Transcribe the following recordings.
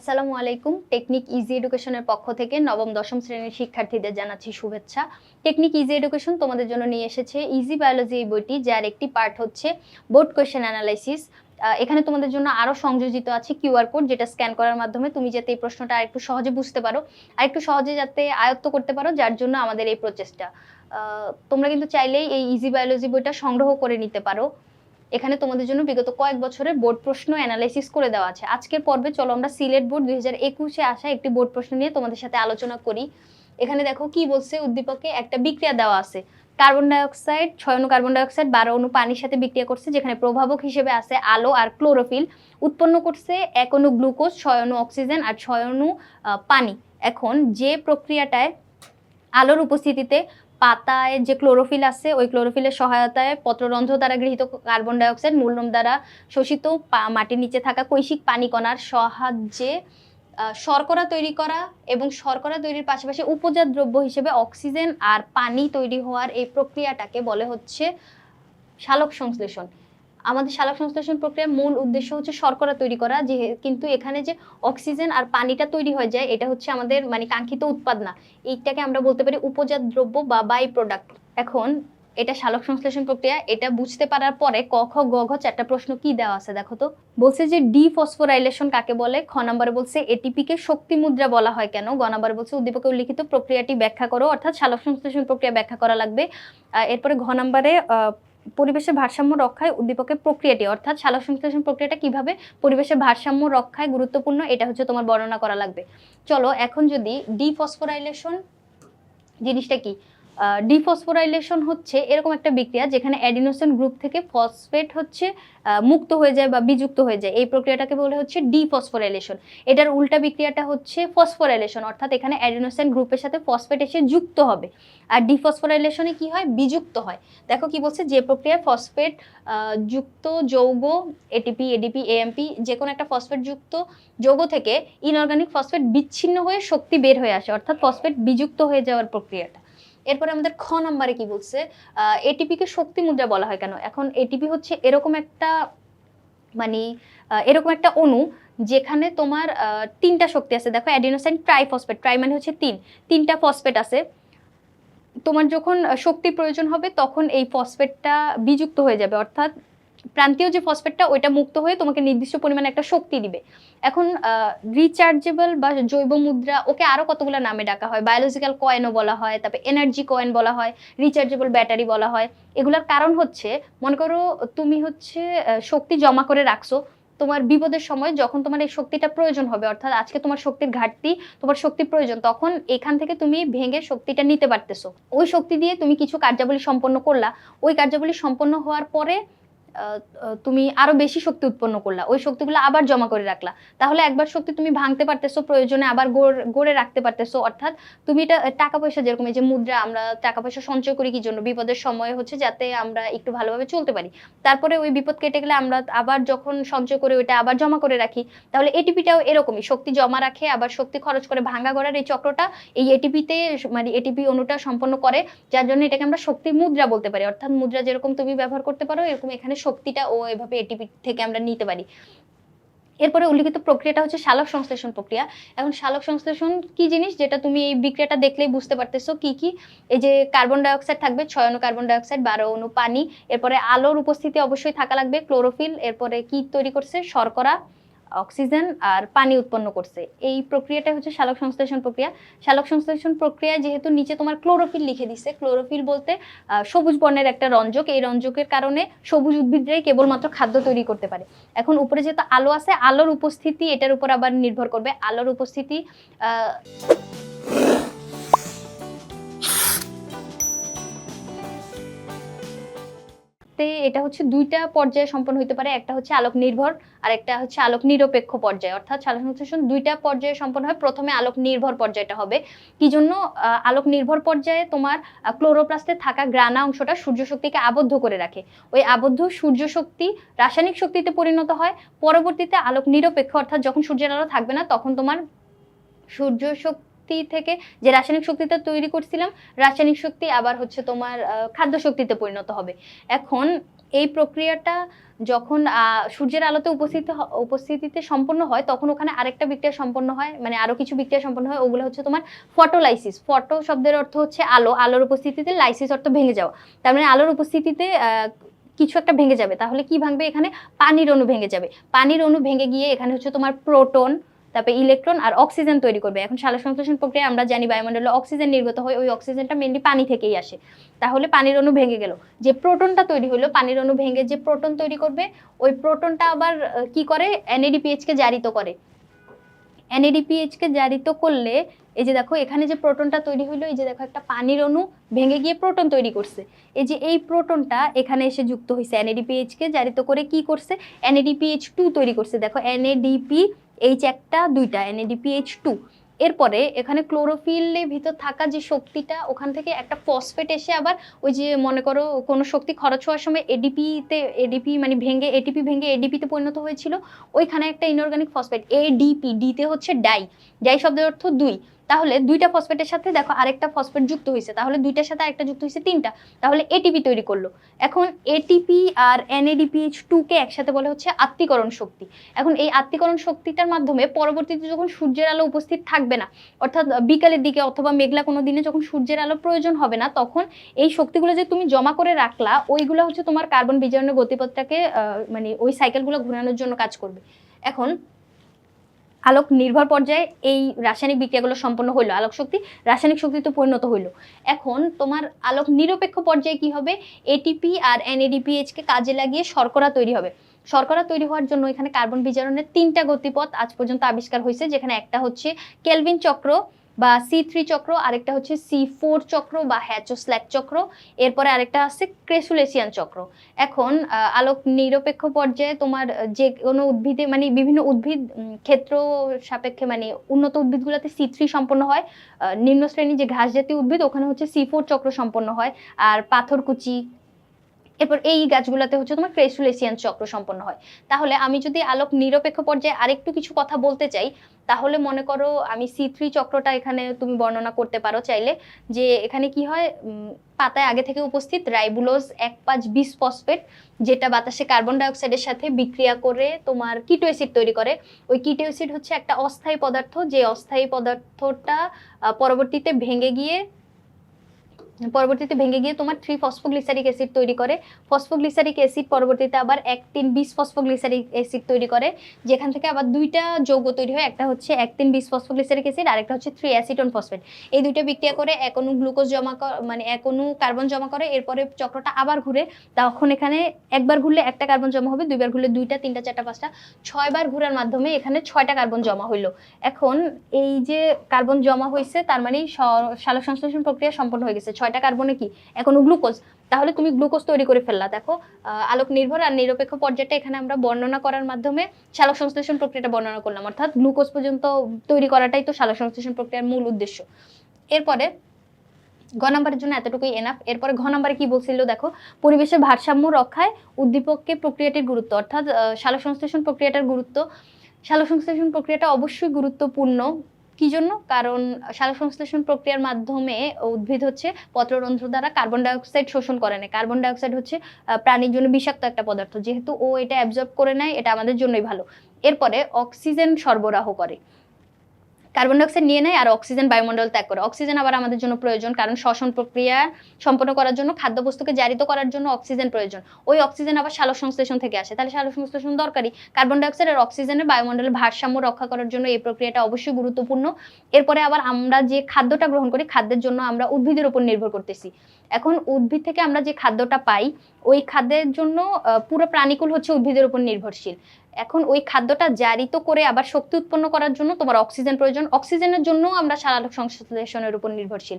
আসসালামু আলাইকুম। Technique easy এডুকেশনের পক্ষ থেকে নবম, দশম শ্রেণির শিক্ষার্থীদের জানাচ্ছি শুভেচ্ছা। টেকনিক ইজি এডুকেশন তোমাদের জন্য নিয়ে এসেছে ইজি বায়োলজি এই বইটি, যার একটি পার্ট হচ্ছে বোর্ড কোয়েশ্চেন অ্যানালাইসিস এখানে তোমাদের জন্য আরও সংযোজিত আছে কিউআর কোড যেটা স্ক্যান করার মাধ্যমে তুমি যাতে এই প্রশ্নটা আরেকটু সহজে বুঝতে পারো আর একটু সহজে যাতে আয়ত্ত করতে পারো, যার জন্য আমাদের এই প্রচেষ্টা। তোমরা কিন্তু চাইলেই এই ইজি বায়োলজি বইটা সংগ্রহ করে নিতে পারো। এখানে তোমাদের জন্য বিগত কয়েক বছরের বোর্ড প্রশ্ন অ্যানালাইসিস করে দেওয়া আছে। আজকের পর্বে চলো আমরা সিলেট বোর্ড দুই হাজার একুশে আসা একটি বোর্ড প্রশ্ন নিয়ে তোমাদের সাথে আলোচনা করি। এখানে দেখো কি বলছে উদ্দীপকে? একটা বিক্রিয়া দেওয়া আছে। কার্বন ডাইঅক্সাইড ছয় অণু কার্বন ডাইঅক্সাইড বারো অণু পানির সাথে বিক্রিয়া করছে, যেখানে প্রভাবক হিসেবে আছে আলো আর ক্লোরোফিল। উৎপন্ন করছে এক অণু গ্লুকোজ ছয় অণু অক্সিজেন আর ছয় অণু পানি। এখন যে প্রক্রিয়াটায় আলোর উপস্থিতিতে পাতায় যে ক্লোরোফিল আছে, ওই ক্লোরোফিলের সহায়তায় পত্ররন্ধ্র দ্বারা গৃহীত কার্বন ডাইঅক্সাইড মূলনম দ্বারা শোষিত মাটির নিচে থাকা কৈশিক পানি কণার সাহায্যে শর্করা তৈরি করা এবং শর্করা তৈরির পাশাপাশি উপজাত দ্রব্য হিসেবে অক্সিজেন আর পানি তৈরি হওয়ার এই প্রক্রিয়াটাকে বলে হচ্ছে সালোক সংশ্লেষণ। আমাদের শালক সংশ্লেষণ প্রক্রিয়ার মূল উদ্দেশ্য হচ্ছে শর্করা তৈরি করা যে কিন্তু এখানে যে অক্সিজেন আর পানিটা তৈরি হয়ে যায়, এটা হচ্ছে আমাদের মানে কাঙ্ক্ষিত উৎপাদ না। এইটাকে আমরা বলতে পারি উপজাত দ্রব্য বা বাই প্রোডাক্ট এখন এটা শালক সংশ্লেষণ প্রক্রিয়া, এটা বুঝতে পারার পরে ক, খ, গ, ঘ চারটা প্রশ্ন কি দেওয়া আছে দেখো তো? বলছে যে ডি ফসফোরাইলেশন কাকে বলে? খ নম্বরে বলছে এটিপি কে শক্তি মুদ্রা বলা হয় কেন? গ নম্বরে বলছে উদ্দীপকে উল্লিখিত প্রক্রিয়াটি ব্যাখ্যা করো, অর্থাৎ শালক সংশ্লেষণ প্রক্রিয়া ব্যাখ্যা করা লাগবে। এরপরে ঘ নম্বরে পরিবেশের ভারসাম্য রক্ষায় উদ্দীপকের প্রক্রিয়াটি, অর্থাৎ সালোক সংশ্লেষণ প্রক্রিয়াটা কীভাবে পরিবেশের ভারসাম্য রক্ষায় গুরুত্বপূর্ণ, এটা হচ্ছে তোমার বর্ণনা করা লাগবে। চলো এখন যদি ডিফসফোরাইলেশন জিনিসটা কি? ডিফসফোরাইলেশন হচ্ছে এরকম একটা বিক্রিয়া যেখানে অ্যাডিনোসিন গ্রুপ থেকে ফসফেট হচ্ছে মুক্ত হয়ে যায় বা বিযুক্ত হয়ে যায়। এই প্রক্রিয়াটাকে বলে হচ্ছে ডিফসফোরাইলেশন। এটার উল্টা বিক্রিয়াটা হচ্ছে ফসফোরাইলেশন, অর্থাৎ এখানে অ্যাডিনোসিন গ্রুপের সাথে ফসফেট এসে যুক্ত হবে। আর ডিফসফোরাইলেশনে কি হয়? বিযুক্ত হয়। দেখো কি বলছে? যে প্রক্রিয়ায় ফসফেট যুক্ত যৌগ এটিপি এডিপি এএমপি যে কোনো একটা ফসফেট যুক্ত যৌগ থেকে ইনঅর্গানিক ফসফেট বিচ্ছিন্ন হয়ে শক্তি বের হয়ে আসে, অর্থাৎ ফসফেট বিযুক্ত হয়ে যাওয়ার প্রক্রিয়াটা। এরপরে আমাদের খ নাম্বারে কি বলছে? এটিপিকে শক্তি মুদ্রা বলা হয় কেন? এখন এটিপি হচ্ছে এরকম একটা মানে এরকম একটা অণু যেখানে তোমার তিনটা শক্তি আছে। দেখো অ্যাডিনোসাইন ট্রাইফসফেট ট্রাই মানে হচ্ছে তিন। তিনটা ফসফেট আছে। তোমার যখন শক্তি প্রয়োজন হবে, তখন এই ফসফেটটা বিযুক্ত হয়ে যাবে। অর্থাৎ প্রান্তীয় যে ফসফেটটা, ওইটা মুক্ত হয়ে তোমাকে নির্দিষ্ট পরিমাণে একটা শক্তি দিবে। এখন রিচার্জেবল বা জৈব মুদ্রা, ওকে আরও কতগুলো নামে ডাকা হয়? বায়োলজিক্যাল কয়েনও বলা হয়, তারপরে এনার্জি কয়েন বলা হয় রিচার্জেবল ব্যাটারি বলা হয়। এগুলোর কারণ হচ্ছে, মনে করো তুমি হচ্ছে শক্তি জমা করে রাখছো, তোমার বিপদের সময় যখন তোমার এই শক্তিটা প্রয়োজন হবে, অর্থাৎ আজকে তোমার শক্তির ঘাটতি, তোমার শক্তি প্রয়োজন, তখন এখান থেকে তুমি ভেঙে শক্তিটা নিতে পারতেছো। ওই শক্তি দিয়ে তুমি কিছু কার্যাবলী সম্পন্ন করলা। ওই কার্যাবলী সম্পন্ন হওয়ার পরে তুমি আরও বেশি শক্তি উৎপন্ন করলা। ওই শক্তিগুলো আবার জমা করে রাখলা। তাহলে একবার শক্তি তুমি ভাঙতে পারতেছো, প্রয়োজনে আবার গড়- রাখতে পারতেছো। অর্থাৎ তুমি এটা, টাকা পয়সা যেরকম এই যে মুদ্রা, আমরা টাকা পয়সা সঞ্চয় করি কি জন্য? বিপদের সময় হচ্ছে যাতে আমরা একটু ভালোভাবে চলতে পারি। তারপরে ওই বিপদ কেটে গেলে আমরা আবার যখন সঞ্চয় করে ওইটা আবার জমা করে রাখি, তাহলে এটিপিটাও এরকমই। শক্তি জমা রাখে, আবার শক্তি খরচ করে ভাঙা গড়ার এই চক্রটা এই এটিপিতে মানে এটিপি অনুটা সম্পন্ন করে, যার জন্য এটাকে আমরা শক্তি মুদ্রা বলতে পারি। অর্থাৎ মুদ্রা যেরকম তুমি ব্যবহার করতে পারো, এরকম এখানে শক্তিটা ও এভাবে এটিপি থেকে আমরা নিতে পারি। এরপরে উল্লিখিত প্রক্রিয়াটা হচ্ছে শালক সংশ্লেষণ প্রক্রিয়া। এখন শালক সংশ্লেষণ কি জিনিস? যেটা তুমি এই বিক্রিয়াটা দেখলেই বুঝতে পারতেছো কি কি? এই যে কার্বন ডাইঅক্সাইড থাকবে, ছয় অনু কার্বন ডাইঅক্সাইড বারো অনু পানি। এরপরে আলোর উপস্থিতি অবশ্যই থাকা লাগবে ক্লোরোফিল এরপরে কি তৈরি করছে? শর্করা। অক্সিজেন আর পানি উৎপন্ন করছে। এই প্রক্রিয়াটা হচ্ছে শালক সংশ্লেষণ প্রক্রিয়া। শালক সংশ্লেষণ প্রক্রিয়া যেহেতু নিচে তোমার ক্লোরোফিল লিখে দিছে। ক্লোরোফিল বলতে সবুজ বর্ণের একটা রঞ্জক। এই রঞ্জকের কারণে সবুজ উদ্ভিদরাই কেবলমাত্র খাদ্য তৈরি করতে পারে। এখন উপরে যেহেতু আলো আছে, আলোর উপস্থিতি এটার উপর আবার নির্ভর করবে। আলোর উপস্থিতি তে এটা হচ্ছে দুইটা পর্যায়ে সম্পন্ন হতে পারে। একটা হচ্ছে আলোক নির্ভর আর একটা হচ্ছে আলোক নিরপেক্ষ পর্যায়ে। অর্থাৎ সালোক সংশ্লেষণ দুইটা পর্যায়ে সম্পন্ন হয়। প্রথমে আলোক নির্ভর পর্যায়টা হবে। কি জন্য? আলোক নির্ভর পর্যায়ে তোমার ক্লোরোপ্লাস্টে থাকা গ্রানা অংশটা সূর্য শক্তিকে আবদ্ধ করে রাখে। ওই আবদ্ধ সূর্য শক্তি রাসায়নিক শক্তিতে পরিণত হয়। পরবর্তীতে আলোক নিরপেক্ষ অর্থাৎ যখন সূর্যের আলো থাকবে না, তখন তোমার সূর্য শক্তি শক্তি থেকে, যে রাসায়নিক শক্তিটা তৈরি করছিলাম, রাসায়নিক শক্তি আবার হচ্ছে তোমার খাদ্য শক্তিতে পরিণত হবে। এখন এই প্রক্রিয়াটা যখন সূর্যের আলোতে উপস্থিত উপস্থিতিতে সম্পন্ন হয়, তখন ওখানে আরেকটা বিক্রিয়া সম্পন্ন হয় মানে আরও কিছু বিক্রিয়া সম্পন্ন হয়, ওগুলো হচ্ছে তোমার ফটোলাইসিস। ফটো শব্দের অর্থ হচ্ছে আলো, আলোর উপস্থিতিতে লাইসিস অর্থ ভেঙে যাওয়া। তার মানে আলোর উপস্থিতিতে কিছু একটা ভেঙে যাবে। তাহলে কি ভাঙবে? এখানে পানির অণু ভেঙে যাবে। পানির অণু ভেঙে গিয়ে এখানে হচ্ছে তোমার প্রোটন তারপরে ইলেকট্রন আর অক্সিজেন তৈরি করবে। এখন সালোক সংশ্লেষণ প্রক্রিয়া আমরা জানি বায়ুমণ্ডলে অক্সিজেন নির্গত হয়, ওই অক্সিজেনটা মেনলি পানি থেকেই আসে। তাহলে পানির অণু ভেঙে গেল। যে প্রোটনটা তৈরি হলো, পানির অণু ভেঙে যে প্রোটন তৈরি করবে, ওই প্রোটনটা আবার কি করে? NADPH কে জারিত করে। NADPH কে জারিত করলে, এই যে দেখো, এখানে যে প্রোটনটা তৈরি হলো, এই যে দেখো একটা পানির অণু ভেঙে গিয়ে প্রোটন তৈরি করছে। এই যে এই প্রোটনটা এখানে এসে যুক্ত হয়েছে NADPH কে জারিত করে কি করছে? NADPH টু তৈরি করছে। দেখো NADP এইচ একটা, দুইটা এনএডিপিএইচ টু এরপরে এখানে ক্লোরোফিলের ভিতর থাকা যে শক্তিটা, ওখান থেকে একটা ফসফেট এসে আবার ওই যে মনে করো কোনো শক্তি খরচ হওয়ার সময় এডিপিতে এডিপি মানে ভেঙে এটিপি ভেঙে এডিপিতে পরিণত হয়েছিল, ওইখানে একটা ইনঅর্গানিক ফসফেট এডিপি ডিতে হচ্ছে ডাই ডাই শব্দের অর্থ দুই। তাহলে দুইটা ফসফেটের সাথে দেখো আরেকটা ফসফেট যুক্ত হয়েছে। তাহলে দুইটার সাথে আরেকটা যুক্ত হয়েছে তিনটা। তাহলে এটিপি তৈরি করল। এখন এটিপি আর এনএডিপিএইচ টু কে একসাথে বলে হচ্ছে আত্মীকরণ শক্তি। এখন এই আত্মীকরণ শক্তিটার মাধ্যমে পরবর্তীতে যখন সূর্যের আলো উপস্থিত থাকবে না, অর্থাৎ বিকালের দিকে অথবা মেঘলা কোনো দিনে যখন সূর্যের আলো প্রয়োজন হবে না, তখন এই শক্তিগুলো যে তুমি জমা করে রাখলা, ওইগুলো হচ্ছে তোমার কার্বন বিজারণের গতিপথটাকে মানে ওই সাইকেলগুলো ঘোরানোর জন্য কাজ করবে। এখন আলোক নির্ভর পর্যায়ে এই রাসায়নিক বিক্রিয়াগুলো সম্পন্ন হইল। আলোক শক্তি, রাসায়নিক শক্তিতে পরিণত হইল। এখন তোমার আলোক নিরপেক্ষ পর্যায়ে কি হবে? এটিপি আর এনএডিপিএইচ কে কাজে লাগিয়ে শর্করা তৈরি হবে। শর্করা তৈরি হওয়ার জন্য এখানে কার্বন বিজারণের তিনটা গতিপথ আজ পর্যন্ত আবিষ্কার হয়েছে যেখানে একটা হচ্ছে কেলভিন চক্র বা সি থ্রি চক্র, আরেকটা হচ্ছে সি ফোর চক্র বা হ্যাচোস্ল্যাক চক্র, এরপরে আরেকটা আছে ক্রেসুলেসিয়ান চক্র। এখন আলোক নিরপেক্ষ পর্যায়ে তোমার যে কোনো উদ্ভিদে মানে বিভিন্ন উদ্ভিদ ক্ষেত্র সাপেক্ষে মানে উন্নত উদ্ভিদগুলোতে সি থ্রি সম্পন্ন হয়। নিম্ন শ্রেণি যে ঘাস জাতীয় উদ্ভিদ, ওখানে হচ্ছে সি ফোর চক্র সম্পন্ন হয়। আর পাথরকুচি এরপর এই গাছগুলোতে হচ্ছে তোমার ক্রেসুলেসিয়ান চক্র সম্পন্ন হয়। তাহলে আমি যদি আলোক নিরপেক্ষ পর্যায়ে আরেকটু কিছু কথা বলতে চাই, তাহলে মনে করো আমি সি থ্রি চক্রটা এখানে তুমি বর্ণনা করতে পারো চাইলে, যে এখানে কি হয় পাতায় আগে থেকে উপস্থিত রাইবুলোজ এক পাঁচ বিশ ফসফেট, যেটা বাতাসে কার্বন ডাইঅক্সাইডের সাথে বিক্রিয়া করে তোমার কিটো অ্যাসিড তৈরি করে। ওই কিটো অ্যাসিড হচ্ছে একটা অস্থায়ী পদার্থ, যে অস্থায়ী পদার্থটা পরবর্তীতে ভেঙে গিয়ে পরবর্তীতে ভেঙে গিয়ে তোমার থ্রি ফসফোগ্লিসারিক অ্যাসিড তৈরি করে। ফসফোগ্লিসারিক অ্যাসিড পরবর্তীতে আবার একটিন বিশ ফসফোগ্লিসারিক অ্যাসিড তৈরি করে, যেখান থেকে আবার দুইটা যৌগ তৈরি হয়, একটা হচ্ছে এক একটিন বিশ ফসফোগ্লিসারিক অ্যাসিড আরেকটা হচ্ছে থ্রি অ্যাসিটন ফসফেট এই দুইটা বিক্রিয়া করে এক অণু গ্লুকোজ জমা মানে এক অণু কার্বন জমা করে, এরপরে চক্রটা আবার ঘুরে, তখন এখানে একবার ঘুরলে একটা কার্বন জমা হবে, দুইবার ঘুরলে দুইটা, তিনটা, চারটা, পাঁচটা, ছয়বার ঘুরার মাধ্যমে এখানে ছয়টা কার্বন জমা হইল। এখন এই যে কার্বন জমা হয়েছে তার মানে স- সালোক সংশ্লেষণ প্রক্রিয়া সম্পন্ন হয়ে গেছে ছয়টা কার্বনে কি? এখনও গ্লুকোজ তাহলে তুমি গ্লুকোজ তৈরি করে ফেললা। দেখো আলোক নির্ভর আর নিরপেক্ষ পর্যায়টা এখানে আমরা বর্ণনা করার মাধ্যমে সালোক সংশ্লেষণ প্রক্রিয়াটা বর্ণনা করলাম। অর্থাৎ গ্লুকোজ পর্যন্ত তৈরি করাটাই তো শালক সংশ্লেষণ প্রক্রিয়ার মূল উদ্দেশ্য। এরপরে ঘ নাম্বারের জন্য এতটুকুই এনাফ এরপরে ঘ নাম্বারে কি বলছিল? দেখো, পরিবেশের ভারসাম্য রক্ষায় উদ্দীপককে প্রক্রিয়াটির গুরুত্ব। অর্থাৎ সালোক সংশ্লেষণ প্রক্রিয়াটার গুরুত্ব। সালোক সংশ্লেষণ প্রক্রিয়াটা অবশ্যই গুরুত্বপূর্ণ। কি জন্য? কারণ সালোক সংশ্লেষণ প্রক্রিয়ার মাধ্যমে উদ্ভিদ হচ্ছে পত্ররন্ধ্র দ্বারা কার্বন ডাইঅক্সাইড শোষণ করে নেয়। কার্বন ডাইঅক্সাইড হচ্ছে প্রাণীর জন্য বিষাক্ত একটা পদার্থ। যেহেতু ও এটা অ্যাবজর্ব করে নেয়, এটা আমাদের জন্যই ভালো। এরপরে অক্সিজেন সরবরাহ করে। কার্বন ডাইঅক্সাইড নিয়ে নেয় আর অক্সিজেন বায়ুমণ্ডল ত্যাগ করে। অক্সিজেন আবার আমাদের জন্য প্রয়োজন, কারণ শ্বসন প্রক্রিয়া সম্পন্ন করার জন্য, খাদ্যবস্তুকে জারিত করার জন্য অক্সিজেন প্রয়োজন। ওই অক্সিজেন আবার সালোক সংশ্লেষণ থেকে আসে। তাহলে সালোক সংশ্লেষণ দরকারি। কার্বন ডাইঅক্সাইড আর অক্সিজেনের বায়ুমণ্ডলের ভারসাম্য রক্ষা করার জন্য এই প্রক্রিয়াটা অবশ্যই গুরুত্বপূর্ণ। এরপরে আবার আমরা যে খাদ্যটা গ্রহণ করি, খাদ্যের জন্য আমরা উদ্ভিদের উপর নির্ভর করতেছি। এখন উদ্ভিদ থেকে আমরা যে খাদ্যটা পাই, ওই খাদ্যের জন্য পুরো প্রাণীকুল হচ্ছে উদ্ভিদের উপর নির্ভরশীল। এখন ওই খাদ্যটা জারিত করে আবার শক্তি উৎপন্ন করার জন্য তোমার অক্সিজেন প্রয়োজন। অক্সিজেনের জন্য আমরা সারালোক সংশ্লেষণের উপর নির্ভরশীল।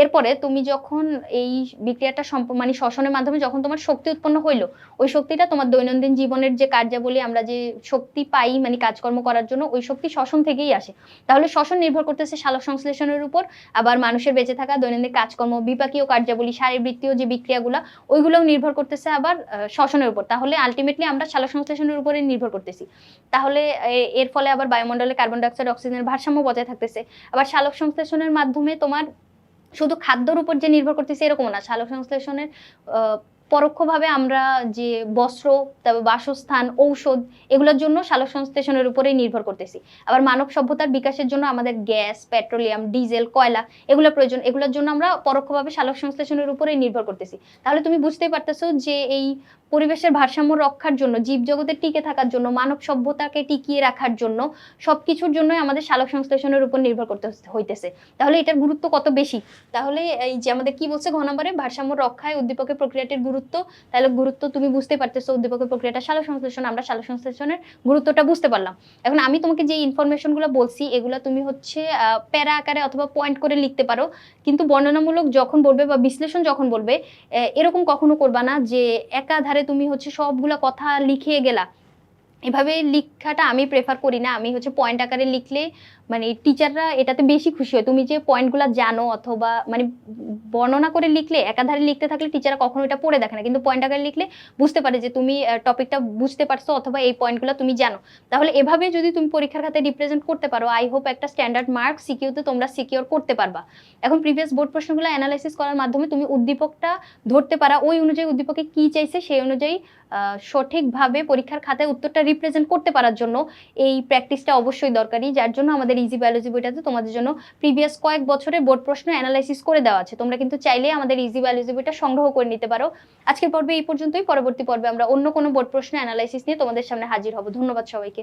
এরপরে তুমি যখন এই বিক্রিয়াটা সম্প মানে শ্বসনের মাধ্যমে যখন তোমার শক্তি উৎপন্ন হইল, ওই শক্তিটা তোমার দৈনন্দিন জীবনের যে কার্যাবলী আমরা যে শক্তি পাই মানে কাজকর্ম করার জন্য, ওই শক্তি শ্বসন থেকেই আসে। তাহলে শ্বসন নির্ভর করতেছে সালোক সংশ্লেষণের উপর, আবার মানুষের বেঁচে থাকা, দৈনন্দিন কাজকর্ম, বিপাকীয় কার্যাবলী, শারীরবৃত্তীয় যে বিক্রিয়াগুলো, ওইগুলোও নির্ভর করতেছে আবার শ্বসনের উপর। তাহলে আলটিমেটলি আমরা সালোক সংশ্লেষণের উপরে নির্ভর করতেছি। তাহলে এর ফলে আবার বায়ুমণ্ডলে কার্বন ডাইঅক্সাইড অক্সিজেনের ভারসাম্য বজায় থাকতেছে। আবার সালোক সংশ্লেষণের মাধ্যমে তোমার শুধু খাদ্যর উপর যে নির্ভর করতেছে এরকম না। সালোক সংশ্লেষণের পরোক্ষভাবে আমরা যে বস্ত্র, তারপর বাসস্থান, ঔষধ, এগুলোর জন্য সালোক সংশ্লেষণের উপরেই নির্ভর করতেছি। আবার মানব সভ্যতার বিকাশের জন্য আমাদের গ্যাস, পেট্রোলিয়াম, ডিজেল, কয়লা, এগুলোর প্রয়োজন, এগুলোর জন্য আমরা পরোক্ষভাবে সালোক সংশ্লেষণের উপরেই নির্ভর করতেছি। তাহলে তুমি বুঝতেই পারতেছো যে এই পরিবেশের ভারসাম্য রক্ষার জন্য, জীবজগতে টিকে থাকার জন্য, মানব সভ্যতাকে টিকিয়ে রাখার জন্য সব কিছুর জন্যই আমাদের সালোক সংশ্লেষণের উপর নির্ভর করতে হইতেছে। তাহলে এটার গুরুত্ব কত বেশি? তাহলে এই যে আমাদের কি বলছে ঘ নম্বরে ভারসাম্য রক্ষায় উদ্দীপকের প্রক্রিয়াটির গুরুত্ব তাহলে গুরুত্ব তুমি বুঝতে পারতেছো উদ্দীপকের প্রক্রিয়াটা। সালোক সংশ্লেষণ, আমরা সালোক সংশ্লেষণের গুরুত্বটা বুঝতে পারলাম। এখন আমি তোমাকে যে ইনফরমেশনগুলো বলছি, এগুলো তুমি হচ্ছে প্যারা আকারে অথবা পয়েন্ট করে লিখতে পারো। কিন্তু বর্ণনামূলক যখন বলবে বা বিশ্লেষণ যখন বলবে এরকম কখনো করবা না যে একাধারে তুমি হচ্ছে সবগুলা কথা লিখে গেলা। এভাবে লিখাটা আমি প্রেফার করি না। আমি হচ্ছে পয়েন্ট আকারে লিখলে মানে টিচাররা এটাতে বেশি খুশি হয়। তুমি যে পয়েন্টগুলো জানো অথবা মানে বর্ণনা করে লিখলে, একাধারে লিখতে থাকলে টিচাররা কখনো এটা পড়ে দেখে না। কিন্তু পয়েন্ট আকারে লিখলে বুঝতে পারে যে তুমি টপিকটা বুঝতে পারছ অথবা এই পয়েন্টগুলো তুমি জানো। তাহলে এভাবে যদি তুমি পরীক্ষার খাতায় রিপ্রেজেন্ট করতে পারো আই হোপ একটা স্ট্যান্ডার্ড মার্ক সিকিউতে তোমরা সিকিউর করতে পারবা। এখন প্রিভিয়াস বোর্ড প্রশ্নগুলো অ্যানালাইসিস করার মাধ্যমে তুমি উদ্দীপকটা ধরতে পারা। ওই অনুযায়ী উদ্দীপকে কি চাইছে সেই অনুযায়ী সঠিকভাবে পরীক্ষার খাতায় উত্তরটা রিপ্রেজেন্ট করতে পারার জন্য এই প্র্যাকটিসটা অবশ্যই দরকারি। যার জন্য আমাদের ইজি বায়োলজি বইটাতে তোমাদের জন্য প্রিভিয়াস কয়েক বছরের বোর্ড প্রশ্ন অ্যানালাইসিস করে দেওয়া আছে। তোমরা কিন্তু চাইলে আমাদের ইজি বায়োলজি বইটা সংগ্রহ করে নিতে পারো। আজকের পর্বে এই পর্যন্তই। পরবর্তী পর্বে আমরা অন্য কোনো বোর্ড প্রশ্ন অ্যানালাইসিস নিয়ে তোমাদের সামনে হাজির হব। ধন্যবাদ সবাইকে।